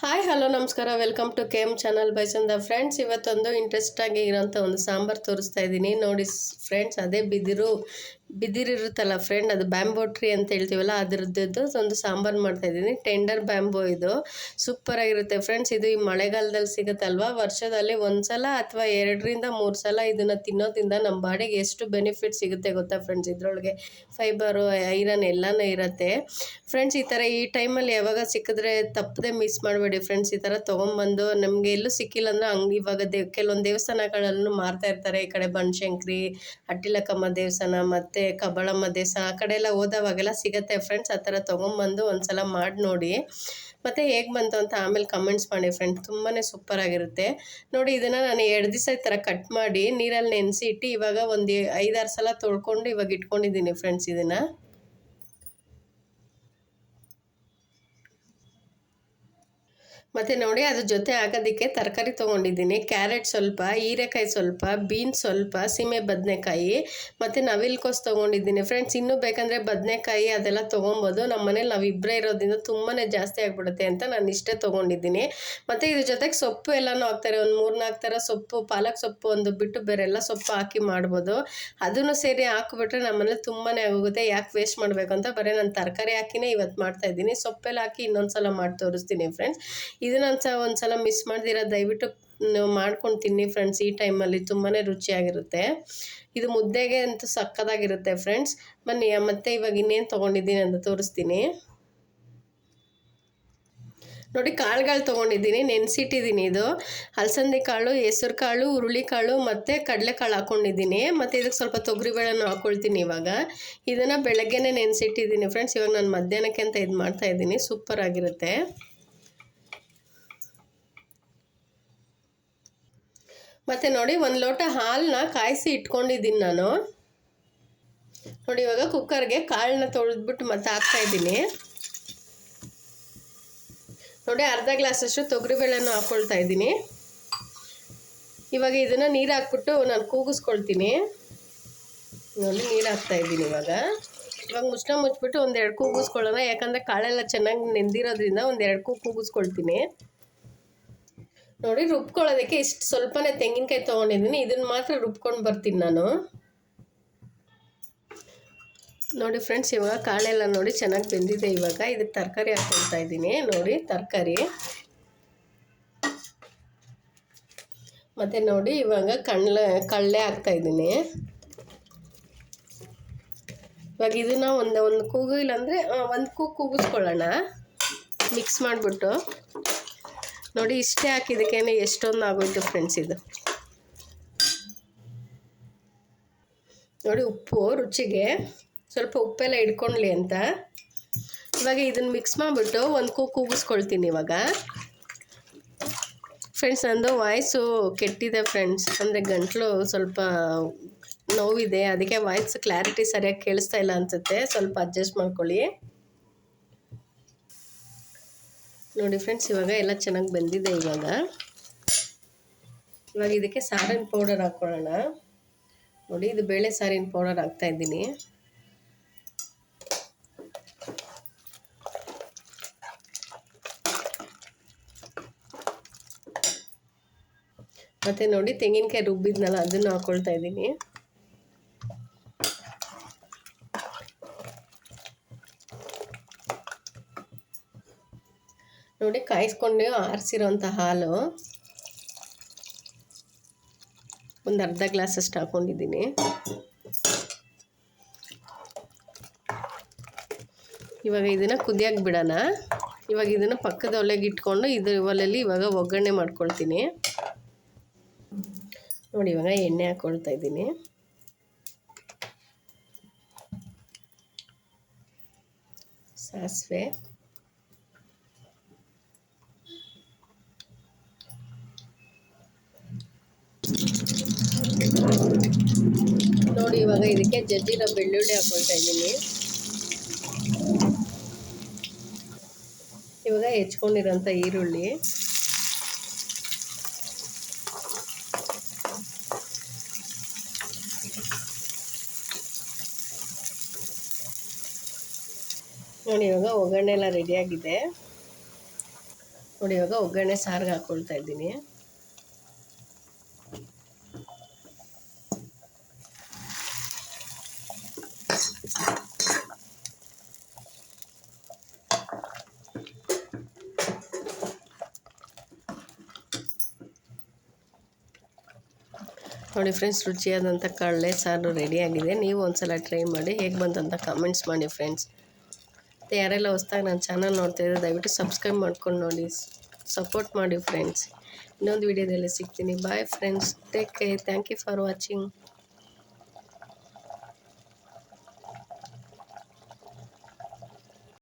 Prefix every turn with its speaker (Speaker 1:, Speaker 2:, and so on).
Speaker 1: Hi hello ನಮಸ್ಕಾರ. Welcome to K M channel by Chanda friends ಇವತ್ತೊಂದು ಇಂಟ್ರೆಸ್ಟಾಗಿ ಇರೋಂಥ ಒಂದು ಸಾಂಬಾರು ತೋರಿಸ್ತಾ ಇದ್ದೀನಿ. ನೋಡಿ ಫ್ರೆಂಡ್ಸ್ ಅದೇ ಬಿದಿರು. ಬಿದಿರಿರುತ್ತಲ್ಲ ಫ್ರೆಂಡ್ ಅದು ಬ್ಯಾಂಬೋ ಟ್ರೀ ಅಂತ ಹೇಳ್ತೀವಲ್ಲ ಅದರದ್ದು ಒಂದು ಸಾಂಬಾರು ಮಾಡ್ತಾ ಇದ್ದೀನಿ. ಟೆಂಡರ್ ಬ್ಯಾಂಬೋ ಇದು. ಸೂಪರ್ ಆಗಿರುತ್ತೆ ಫ್ರೆಂಡ್ಸ್ ಇದು ಈ ಮಳೆಗಾಲದಲ್ಲಿ ಸಿಗುತ್ತಲ್ವಾ? ವರ್ಷದಲ್ಲಿ ಒಂದ್ಸಲ ಅಥವಾ ಎರಡರಿಂದ ಮೂರು ಸಲ ಇದನ್ನು ತಿನ್ನೋದ್ರಿಂದ ನಮ್ಮ ಬಾಡಿಗೆ ಎಷ್ಟು ಬೆನಿಫಿಟ್ ಸಿಗುತ್ತೆ ಗೊತ್ತಾ ಫ್ರೆಂಡ್ಸ್ ಇದರೊಳಗೆ ಫೈಬರು ಐರನ್ ಎಲ್ಲನೂ ಇರುತ್ತೆ. ಫ್ರೆಂಡ್ಸ್ ಈ ಥರ ಈ ಟೈಮಲ್ಲಿ ಯಾವಾಗ ಸಿಕ್ಕಿದ್ರೆ ತಪ್ಪದೆ ಮಿಸ್ ಮಾಡಬೇಡಿ ಫ್ರೆಂಡ್ಸ್ ಈ ಥರ ತೊಗೊಂಬಂದು ನಮಗೆ ಎಲ್ಲೂ ಸಿಕ್ಕಿಲ್ಲ ಅಂದ್ರೆ ಹಂಗೆ ಇವಾಗ ದೇವ್ ಕೆಲವೊಂದು ದೇವಸ್ಥಾನಗಳಲ್ಲೂ ಮಾರ್ತಾ ಇರ್ತಾರೆ. ಈ ಕಡೆ ಬನಶಂಕರಿ, ಅಟ್ಟಿಲಕಮ್ಮ ದೇವಸ್ಥಾನ ಮತ್ತು ಕಬ್ಬಳಮ್ಮ ದೇಸ ಆ ಕಡೆ ಎಲ್ಲ ಹೋದವಾಗೆಲ್ಲ ಸಿಗುತ್ತೆ ಫ್ರೆಂಡ್ಸ್ ಆ ಥರ ತೊಗೊಂಬಂದು ಒಂದ್ಸಲ ಮಾಡಿ ನೋಡಿ. ಮತ್ತು ಹೇಗೆ ಬಂತು ಅಂತ ಆಮೇಲೆ ಕಮೆಂಟ್ಸ್ ಮಾಡಿ ಫ್ರೆಂಡ್ಸ್ ತುಂಬಾ ಸೂಪರ್ ಆಗಿರುತ್ತೆ. ನೋಡಿ ಇದನ್ನು ನಾನು ಎರಡು ದಿವಸ ಈ ಥರ ಕಟ್ ಮಾಡಿ ನೀರಲ್ಲಿ ನೆನೆಸಿ ಇಟ್ಟು ಇವಾಗ ಒಂದು ಐದಾರು ಸಲ ತೊಳ್ಕೊಂಡು ಇವಾಗ ಇಟ್ಕೊಂಡಿದ್ದೀನಿ ಫ್ರೆಂಡ್ಸ್ ಇದನ್ನು. ಮತ್ತು ನೋಡಿ ಅದ್ರ ಜೊತೆ ಹಾಕೋದಕ್ಕೆ ತರಕಾರಿ ತೊಗೊಂಡಿದ್ದೀನಿ. ಕ್ಯಾರೆಟ್ ಸ್ವಲ್ಪ, ಹೀರೆಕಾಯಿ ಸ್ವಲ್ಪ ಬೀನ್ಸ್ ಸ್ವಲ್ಪ, ಸೀಮೆ ಬದನೆಕಾಯಿ ಮತ್ತು ನವಿಲ್ಕೋಸು ತೊಗೊಂಡಿದ್ದೀನಿ. ಫ್ರೆಂಡ್ಸ್ ಇನ್ನೂ ಬೇಕಂದರೆ ಬದನೆಕಾಯಿ ಅದೆಲ್ಲ ತೊಗೊಬೋದು. ನಮ್ಮ ಮನೇಲಿ ನಾವು ಇಬ್ಬರೇ ಇರೋದ್ರಿಂದ ತುಂಬಾ ಜಾಸ್ತಿ ಆಗಿಬಿಡುತ್ತೆ ಅಂತ ನಾನು ಇಷ್ಟೇ ತೊಗೊಂಡಿದ್ದೀನಿ. ಮತ್ತು ಇದ್ರ ಜೊತೆಗೆ ಸೊಪ್ಪು ಎಲ್ಲನೂ ಹಾಕ್ತಾರೆ. ಒಂದು ಮೂರು ನಾಲ್ಕು ಥರ ಸೊಪ್ಪು, ಪಾಲಕ್ ಸೊಪ್ಪು, ಒಂದು ಬಿಟ್ಟು ಬೇರೆಲ್ಲ ಸೊಪ್ಪು ಹಾಕಿ ಮಾಡ್ಬೋದು. ಅದನ್ನು ಸೇರಿ ಹಾಕ್ಬಿಟ್ರೆ ನಮ್ಮನೇಲಿ ತುಂಬಾ ಆಗೋಗುತ್ತೆ. ಯಾಕೆ ವೇಸ್ಟ್ ಮಾಡಬೇಕು ಅಂತ ಬರೀ ನಾನು ತರಕಾರಿ ಹಾಕಿನೇ ಇವತ್ತು ಮಾಡ್ತಾ ಇದ್ದೀನಿ. ಸೊಪ್ಪೆಲ್ಲ ಹಾಕಿ ಇನ್ನೊಂದು ಸಲ ಮಾಡಿ ತೋರಿಸ್ತೀನಿ ಫ್ರೆಂಡ್ಸ್ ಇದನ್ನ ಸಹ ಒಂದು ಸಲ ಮಿಸ್ ಮಾಡ್ದಿರ, ದಯವಿಟ್ಟು ಮಾಡ್ಕೊಂಡು ತಿನ್ನಿ ಫ್ರೆಂಡ್ಸ್ ಈ ಟೈಮಲ್ಲಿ ತುಂಬಾ ರುಚಿಯಾಗಿರುತ್ತೆ. ಇದು ಮುದ್ದೆಗೆ ಅಂತೂ ಸಕ್ಕದಾಗಿರುತ್ತೆ ಫ್ರೆಂಡ್ಸ್ ಬನ್ನಿ ಮತ್ತೆ ಇವಾಗ ಇನ್ನೇನು ತೊಗೊಂಡಿದ್ದೀನಿ ಅಂತ ತೋರಿಸ್ತೀನಿ. ನೋಡಿ, ಕಾಳುಗಳು ತೊಗೊಂಡಿದ್ದೀನಿ, ನೆನೆಸಿಟ್ಟಿದ್ದೀನಿ ಇದು. ಅಲಸಂದಿ ಕಾಳು, ಹೆಸರು ಕಾಳು ಹುರುಳಿಕಾಳು ಮತ್ತು ಕಡಲೆಕಾಳು ಹಾಕ್ಕೊಂಡಿದ್ದೀನಿ ಮತ್ತು ಇದಕ್ಕೆ ಸ್ವಲ್ಪ ತೊಗರಿಬೇಳೆನೂ ಹಾಕ್ಕೊಳ್ತೀನಿ ಇವಾಗ. ಇದನ್ನು ಬೆಳಗ್ಗೆನೇ ನೆನೆಸಿಟ್ಟಿದ್ದೀನಿ ಫ್ರೆಂಡ್ಸ್ ಇವಾಗ ನಾನು ಮಧ್ಯಾಹ್ನಕ್ಕೆ ಅಂತ ಇದು ಮಾಡ್ತಾ ಇದ್ದೀನಿ ಸೂಪರ್ ಆಗಿರುತ್ತೆ ಮತ್ತು ನೋಡಿ ಒಂದು ಲೋಟ ಹಾಲನ್ನ ಕಾಯಿಸಿ ಇಟ್ಕೊಂಡಿದ್ದೀನಿ ನಾನು. ನೋಡಿ, ಇವಾಗ ಕುಕ್ಕರ್ಗೆ ಕಾಳನ್ನ ತೊಳೆದ್ಬಿಟ್ಟು ಮತ್ತೆ ಹಾಕ್ತಾ ಇದ್ದೀನಿ. ನೋಡಿ, ಅರ್ಧ ಗ್ಲಾಸಷ್ಟು ತೊಗರಿಬೇಳೆನೂ ಹಾಕ್ಕೊಳ್ತಾ ಇದ್ದೀನಿ. ಇವಾಗ ಇದನ್ನು ನೀರು ಹಾಕ್ಬಿಟ್ಟು ನಾನು ಕೂಗಿಸ್ಕೊಳ್ತೀನಿ. ನೋಡಿ, ನೀರು ಹಾಕ್ತಾ ಇದ್ದೀನಿ ಇವಾಗ. ಇವಾಗ ಮುಚ್ಚ ಮುಚ್ಚಿಬಿಟ್ಟು ಒಂದೆರಡು ಕೂಗಿಸ್ಕೊಳ್ಳೋಣ. ಯಾಕಂದರೆ ಕಾಳೆಲ್ಲ ಚೆನ್ನಾಗಿ ನೆಂದಿರೋದ್ರಿಂದ ಒಂದೆರಡು ಕೂ ಕೂಗಿಸ್ಕೊಳ್ತೀನಿ. ನೋಡಿ ರುಬ್ಕೊಳ್ಳೋದಕ್ಕೆ ಇಷ್ಟು ಸ್ವಲ್ಪನೇ ತೆಂಗಿನಕಾಯಿ ತೊಗೊಂಡಿದ್ದೀನಿ. ಇದನ್ನು ಮಾತ್ರ ರುಬ್ಕೊಂಡು ಬರ್ತೀನಿ ನಾನು. ನೋಡಿ ಫ್ರೆಂಡ್ಸ್, ಇವಾಗ ಕಾಳೆಲ್ಲ ನೋಡಿ ಚೆನ್ನಾಗಿ ಬೆಂದಿದೆ ಇವಾಗ. ಇದಕ್ಕೆ ತರಕಾರಿ ಹಾಕ್ಕೊಳ್ತಾ ಇದ್ದೀನಿ. ನೋಡಿ ತರಕಾರಿ. ಮತ್ತು ನೋಡಿ ಇವಾಗ ಕಳ್ಳೆ ಕಳ್ಳೆ ಹಾಕ್ತಾ ಇದ್ದೀನಿ. ಇವಾಗ ಇದನ್ನು ಒಂದು ಒಂದು ಕೂಗು ಇಲ್ಲಾಂದರೆ ಒಂದು ಕೂಗು ಕೂಗಿಸ್ಕೊಳ್ಳೋಣ. ಮಿಕ್ಸ್ ಮಾಡಿಬಿಟ್ಟು. ನೋಡಿ ಇಷ್ಟೇ ಹಾಕಿದಕ್ಕೇನೆ ಎಷ್ಟೊಂದು ಆಗೋಯ್ತು ಫ್ರೆಂಡ್ಸ್ ಇದು. ನೋಡಿ ಉಪ್ಪು, ರುಚಿಗೆ ಸ್ವಲ್ಪ ಉಪ್ಪೆಲ್ಲ ಇಟ್ಕೊಳ್ಳಿ ಅಂತ. ಇವಾಗ ಇದನ್ನು ಮಿಕ್ಸ್ ಮಾಡಿಬಿಟ್ಟು ಒಂದು ಕೂ ಕೂಗಿಸ್ಕೊಳ್ತೀನಿ ಇವಾಗ. ಫ್ರೆಂಡ್ಸ್, ನಂದು ವಾಯ್ಸು ಕೆಟ್ಟಿದೆ ಫ್ರೆಂಡ್ಸ್. ಅಂದರೆ ಗಂಟ್ಲು ಸ್ವಲ್ಪ ನೋವಿದೆ. ಅದಕ್ಕೆ ವಾಯ್ಸ್ ಕ್ಲಾರಿಟಿ ಸರಿಯಾಗಿ ಕೇಳಿಸ್ತಾ ಇಲ್ಲ ಅನಿಸುತ್ತೆ. ಸ್ವಲ್ಪ ಅಡ್ಜಸ್ಟ್ ಮಾಡ್ಕೊಳ್ಳಿ. ನೋಡಿ ಫ್ರೆಂಡ್ಸ್, ಇವಾಗ ಎಲ್ಲ ಚೆನ್ನಾಗಿ ಬಂದಿದೆ ಇವಾಗ. ಇವಾಗ ಇದಕ್ಕೆ ಸಾರಿನ ಪೌಡರ್ ಹಾಕ್ಕೊಳ್ಳೋಣ ನೋಡಿ, ಇದು ಬೇಳೆ ಸಾರಿನ ಪೌಡರ್ ಹಾಕ್ತಾ ಇದ್ದೀನಿ. ಮತ್ತು ನೋಡಿ, ತೆಂಗಿನಕಾಯಿ ರುಬ್ಬಿದ್ನಲ್ಲ, ಅದನ್ನು ಹಾಕ್ಕೊಳ್ತಾ ಇದ್ದೀನಿ. ನೋಡಿ ಕಾಯಿಸ್ಕೊಂಡು ಆರಿಸಿರೋಂಥ ಹಾಲು. ಒಂದು ಅರ್ಧ ಗ್ಲಾಸಷ್ಟು ಹಾಕ್ಕೊಂಡಿದ್ದೀನಿ ಇವಾಗ ಇದನ್ನು ಕುದಿಯೋಕೆ ಬಿಡೋಣ. ಇವಾಗ ಇದನ್ನು ಪಕ್ಕದ ಒಲೆಗೆ ಇಟ್ಕೊಂಡು ಇದ್ರ ಒಲೆಯಲ್ಲಿ ಇವಾಗ ಒಗ್ಗರಣೆ ಮಾಡ್ಕೊಳ್ತೀನಿ. ನೋಡಿ, ಇವಾಗ ಎಣ್ಣೆ ಹಾಕ್ಕೊಳ್ತಾ ಇದ್ದೀನಿ. ಸಾಸಿವೆ. ನೋಡಿ, ಇವಾಗ ಇದಕ್ಕೆ ಜಜ್ಜಿನ ಬೆಳ್ಳುಳ್ಳಿ ಹಾಕೊಳ್ತಾ ಇದ್ದೀನಿ. ಇವಾಗ ಹೆಚ್ಕೊಂಡಿರೋಂಥ ಈರುಳ್ಳಿ. ನೋಡಿ, ಇವಾಗ ಒಗ್ಗರಣೆ ಎಲ್ಲ ರೆಡಿಯಾಗಿದೆ ನೋಡಿ, ಇವಾಗ ಒಗ್ಗರಣೆ ಸಾರಿಗೆ ಹಾಕ್ಕೊಳ್ತಾ ಇದ್ದೀನಿ. ನೋಡಿ ಫ್ರೆಂಡ್ಸ್ ರುಚಿಯಾದಂಥ ಕಡಲೆ ಸಾರು ರೆಡಿಯಾಗಿದೆ ನೀವು ಒಂದ್ಸಲ ಟ್ರೈ ಮಾಡಿ ಹೇಗೆ ಬಂತಂತ ಕಮೆಂಟ್ಸ್ ಮಾಡಿ ಫ್ರೆಂಡ್ಸ್. ಮತ್ತು ಯಾರೆಲ್ಲ ಹೊಸ್ದಾಗಿ ನನ್ನ ಚಾನಲ್ ನೋಡ್ತಾ ಇದ್ದಾರೆ ದಯವಿಟ್ಟು ಸಬ್ಸ್ಕ್ರೈಬ್ ಮಾಡ್ಕೊಂಡು ನೋಡಿ. ಸಪೋರ್ಟ್ ಮಾಡಿ ಫ್ರೆಂಡ್ಸ್. ಇನ್ನೊಂದು ವಿಡಿಯೋದಲ್ಲಿ ಸಿಗ್ತೀನಿ. Bye friends take care thank you for watching